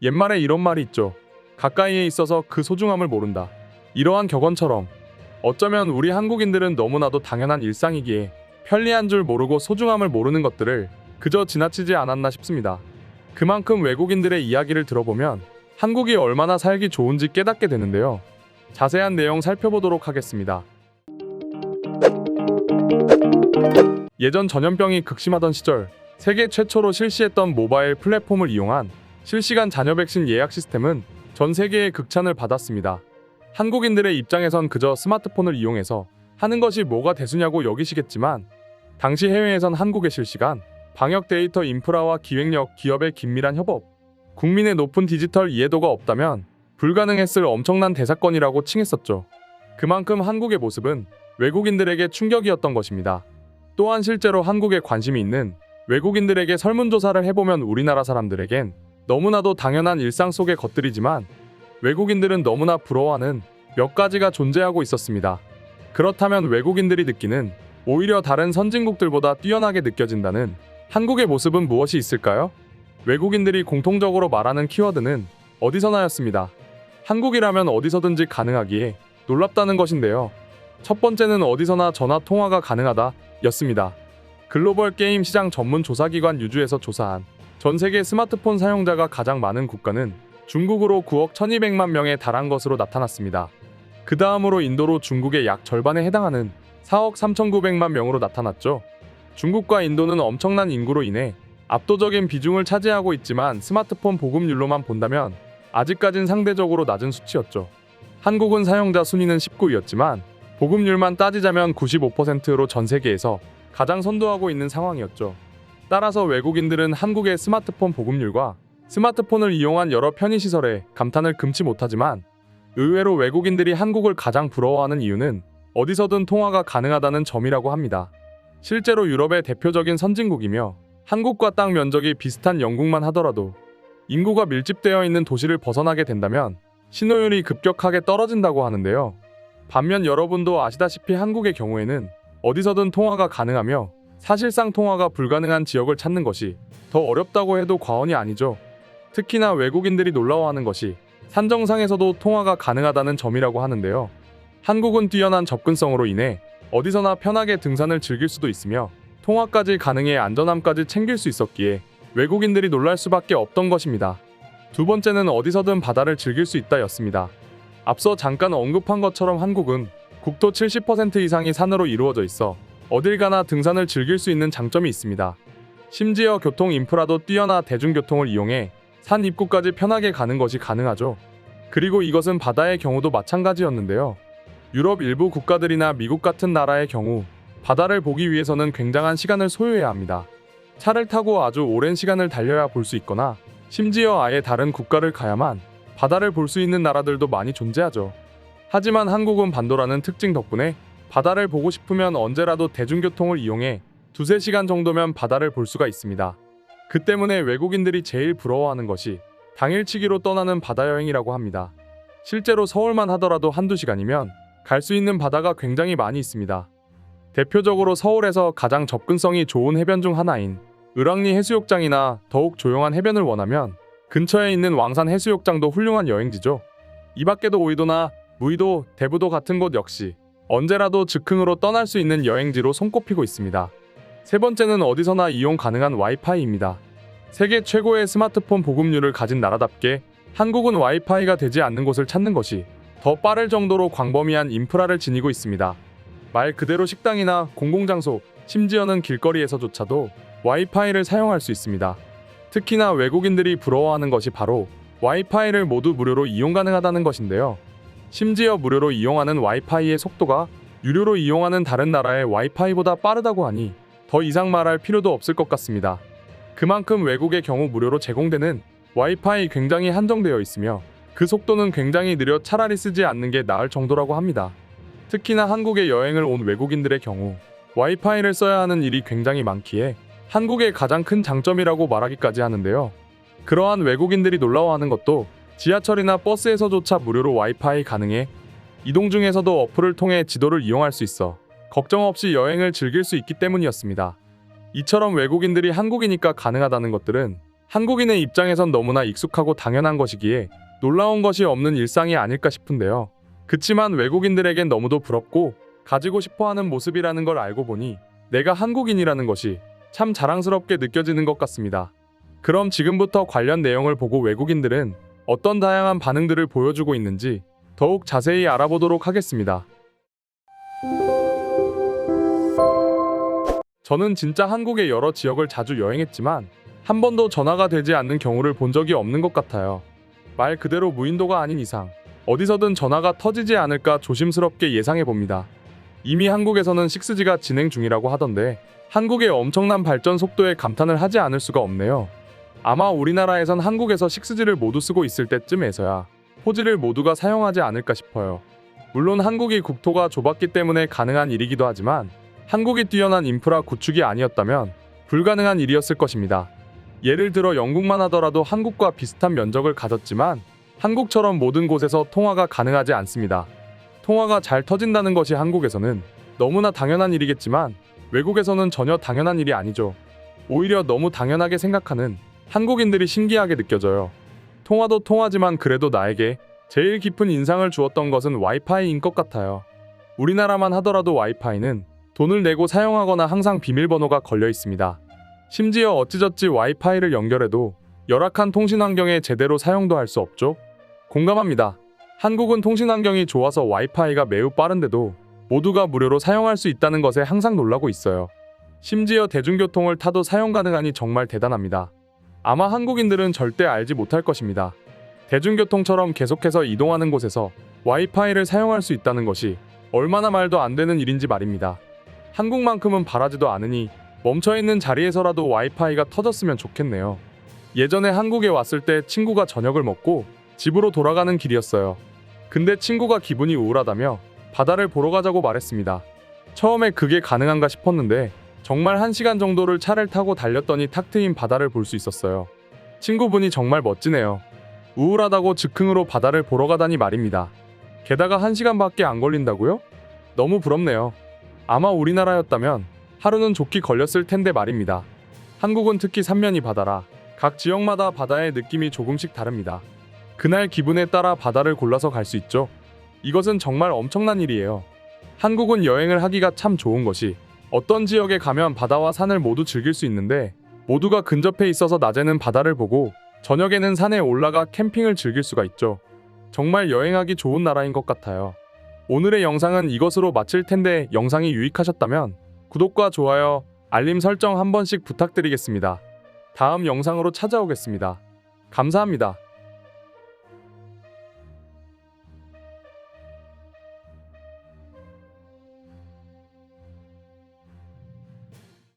옛말에 이런 말이 있죠. 가까이에 있어서 그 소중함을 모른다. 이러한 격언처럼 어쩌면 우리 한국인들은 너무나도 당연한 일상이기에 편리한 줄 모르고 소중함을 모르는 것들을 그저 지나치지 않았나 싶습니다. 그만큼 외국인들의 이야기를 들어보면 한국이 얼마나 살기 좋은지 깨닫게 되는데요. 자세한 내용 살펴보도록 하겠습니다. 예전 전염병이 극심하던 시절 세계 최초로 실시했던 모바일 플랫폼을 이용한 실시간 잔여 백신 예약 시스템은 전 세계의 극찬을 받았습니다. 한국인들의 입장에선 그저 스마트폰을 이용해서 하는 것이 뭐가 대수냐고 여기시겠지만 당시 해외에선 한국의 실시간 방역 데이터 인프라와 기획력, 기업의 긴밀한 협업, 국민의 높은 디지털 이해도가 없다면 불가능했을 엄청난 대사건이라고 칭했었죠. 그만큼 한국의 모습은 외국인들에게 충격이었던 것입니다. 또한 실제로 한국에 관심이 있는 외국인들에게 설문조사를 해보면 우리나라 사람들에겐 너무나도 당연한 일상 속의 것들이지만 외국인들은 너무나 부러워하는 몇 가지가 존재하고 있었습니다. 그렇다면 외국인들이 느끼는 오히려 다른 선진국들보다 뛰어나게 느껴진다는 한국의 모습은 무엇이 있을까요? 외국인들이 공통적으로 말하는 키워드는 어디서나였습니다. 한국이라면 어디서든지 가능하기에 놀랍다는 것인데요. 첫 번째는 어디서나 전화 통화가 가능하다 였습니다. 글로벌 게임 시장 전문 조사기관 유주에서 조사한 전 세계 스마트폰 사용자가 가장 많은 국가는 중국으로 9억 1200만 명에 달한 것으로 나타났습니다. 그 다음으로 인도로 중국의 약 절반에 해당하는 4억 3900만 명으로 나타났죠. 중국과 인도는 엄청난 인구로 인해 압도적인 비중을 차지하고 있지만 스마트폰 보급률로만 본다면 아직까진 상대적으로 낮은 수치였죠. 한국은 사용자 순위는 19위였지만 보급률만 따지자면 95%로 전 세계에서 가장 선도하고 있는 상황이었죠. 따라서 외국인들은 한국의 스마트폰 보급률과 스마트폰을 이용한 여러 편의시설에 감탄을 금치 못하지만 의외로 외국인들이 한국을 가장 부러워하는 이유는 어디서든 통화가 가능하다는 점이라고 합니다. 실제로 유럽의 대표적인 선진국이며 한국과 땅 면적이 비슷한 영국만 하더라도 인구가 밀집되어 있는 도시를 벗어나게 된다면 신호율이 급격하게 떨어진다고 하는데요. 반면 여러분도 아시다시피 한국의 경우에는 어디서든 통화가 가능하며 사실상 통화가 불가능한 지역을 찾는 것이 더 어렵다고 해도 과언이 아니죠. 특히나 외국인들이 놀라워하는 것이 산정상에서도 통화가 가능하다는 점이라고 하는데요. 한국은 뛰어난 접근성으로 인해 어디서나 편하게 등산을 즐길 수도 있으며 통화까지 가능해 안전함까지 챙길 수 있었기에 외국인들이 놀랄 수밖에 없던 것입니다. 두 번째는 어디서든 바다를 즐길 수 있다였습니다. 앞서 잠깐 언급한 것처럼 한국은 국토 70% 이상이 산으로 이루어져 있어 어딜 가나 등산을 즐길 수 있는 장점이 있습니다. 심지어 교통 인프라도 뛰어나 대중교통을 이용해 산 입구까지 편하게 가는 것이 가능하죠. 그리고 이것은 바다의 경우도 마찬가지였는데요. 유럽 일부 국가들이나 미국 같은 나라의 경우 바다를 보기 위해서는 굉장한 시간을 소요해야 합니다. 차를 타고 아주 오랜 시간을 달려야 볼 수 있거나 심지어 아예 다른 국가를 가야만 바다를 볼 수 있는 나라들도 많이 존재하죠. 하지만 한국은 반도라는 특징 덕분에 바다를 보고 싶으면 언제라도 대중교통을 이용해 두세 시간 정도면 바다를 볼 수가 있습니다. 그 때문에 외국인들이 제일 부러워하는 것이 당일치기로 떠나는 바다 여행이라고 합니다. 실제로 서울만 하더라도 한두 시간이면 갈 수 있는 바다가 굉장히 많이 있습니다. 대표적으로 서울에서 가장 접근성이 좋은 해변 중 하나인 을왕리 해수욕장이나 더욱 조용한 해변을 원하면 근처에 있는 왕산 해수욕장도 훌륭한 여행지죠. 이 밖에도 오이도나 무의도, 대부도 같은 곳 역시 언제라도 즉흥으로 떠날 수 있는 여행지로 손꼽히고 있습니다. 세 번째는 어디서나 이용 가능한 와이파이입니다. 세계 최고의 스마트폰 보급률을 가진 나라답게 한국은 와이파이가 되지 않는 곳을 찾는 것이 더 빠를 정도로 광범위한 인프라를 지니고 있습니다. 말 그대로 식당이나 공공장소, 심지어는 길거리에서조차도 와이파이를 사용할 수 있습니다. 특히나 외국인들이 부러워하는 것이 바로 와이파이를 모두 무료로 이용 가능하다는 것인데요. 심지어 무료로 이용하는 와이파이의 속도가 유료로 이용하는 다른 나라의 와이파이보다 빠르다고 하니 더 이상 말할 필요도 없을 것 같습니다. 그만큼 외국의 경우 무료로 제공되는 와이파이 굉장히 한정되어 있으며 그 속도는 굉장히 느려 차라리 쓰지 않는 게 나을 정도라고 합니다. 특히나 한국에 여행을 온 외국인들의 경우 와이파이를 써야 하는 일이 굉장히 많기에 한국의 가장 큰 장점이라고 말하기까지 하는데요. 그러한 외국인들이 놀라워하는 것도 지하철이나 버스에서조차 무료로 와이파이 가능해 이동 중에서도 어플을 통해 지도를 이용할 수 있어 걱정 없이 여행을 즐길 수 있기 때문이었습니다. 이처럼 외국인들이 한국이니까 가능하다는 것들은 한국인의 입장에선 너무나 익숙하고 당연한 것이기에 놀라운 것이 없는 일상이 아닐까 싶은데요. 그치만 외국인들에겐 너무도 부럽고 가지고 싶어 하는 모습이라는 걸 알고 보니 내가 한국인이라는 것이 참 자랑스럽게 느껴지는 것 같습니다. 그럼 지금부터 관련 내용을 보고 외국인들은 어떤 다양한 반응들을 보여주고 있는지 더욱 자세히 알아보도록 하겠습니다. 저는 진짜 한국의 여러 지역을 자주 여행했지만 한 번도 전화가 되지 않는 경우를 본 적이 없는 것 같아요. 말 그대로 무인도가 아닌 이상 어디서든 전화가 터지지 않을까 조심스럽게 예상해 봅니다. 이미 한국에서는 6G가 진행 중이라고 하던데 한국의 엄청난 발전 속도에 감탄을 하지 않을 수가 없네요. 아마 우리나라에선 한국에서 6G를 모두 쓰고 있을 때쯤에서야 4G를 모두가 사용하지 않을까 싶어요. 물론 한국이 국토가 좁았기 때문에 가능한 일이기도 하지만 한국이 뛰어난 인프라 구축이 아니었다면 불가능한 일이었을 것입니다. 예를 들어 영국만 하더라도 한국과 비슷한 면적을 가졌지만 한국처럼 모든 곳에서 통화가 가능하지 않습니다. 통화가 잘 터진다는 것이 한국에서는 너무나 당연한 일이겠지만 외국에서는 전혀 당연한 일이 아니죠. 오히려 너무 당연하게 생각하는 한국인들이 신기하게 느껴져요. 통화도 통화지만 그래도 나에게 제일 깊은 인상을 주었던 것은 와이파이인 것 같아요. 우리나라만 하더라도 와이파이는 돈을 내고 사용하거나 항상 비밀번호가 걸려 있습니다. 심지어 어찌저찌 와이파이를 연결해도 열악한 통신 환경에 제대로 사용도 할 수 없죠. 공감합니다. 한국은 통신 환경이 좋아서 와이파이가 매우 빠른데도 모두가 무료로 사용할 수 있다는 것에 항상 놀라고 있어요. 심지어 대중교통을 타도 사용 가능하니 정말 대단합니다. 아마 한국인들은 절대 알지 못할 것입니다. 대중교통처럼 계속해서 이동하는 곳에서 와이파이를 사용할 수 있다는 것이 얼마나 말도 안 되는 일인지 말입니다. 한국만큼은 바라지도 않으니 멈춰있는 자리에서라도 와이파이가 터졌으면 좋겠네요. 예전에 한국에 왔을 때 친구가 저녁을 먹고 집으로 돌아가는 길이었어요. 근데 친구가 기분이 우울하다며 바다를 보러 가자고 말했습니다. 처음에 그게 가능한가 싶었는데 정말 한 시간 정도를 차를 타고 달렸더니 탁 트인 바다를 볼 수 있었어요. 친구분이 정말 멋지네요. 우울하다고 즉흥으로 바다를 보러 가다니 말입니다. 게다가 한 시간밖에 안 걸린다고요? 너무 부럽네요. 아마 우리나라였다면 하루는 좋게 걸렸을 텐데 말입니다. 한국은 특히 삼면이 바다라 각 지역마다 바다의 느낌이 조금씩 다릅니다. 그날 기분에 따라 바다를 골라서 갈 수 있죠. 이것은 정말 엄청난 일이에요. 한국은 여행을 하기가 참 좋은 것이 어떤 지역에 가면 바다와 산을 모두 즐길 수 있는데 모두가 근접해 있어서 낮에는 바다를 보고 저녁에는 산에 올라가 캠핑을 즐길 수가 있죠. 정말 여행하기 좋은 나라인 것 같아요. 오늘의 영상은 이것으로 마칠 텐데 영상이 유익하셨다면 구독과 좋아요, 알림 설정 한 번씩 부탁드리겠습니다. 다음 영상으로 찾아오겠습니다. 감사합니다.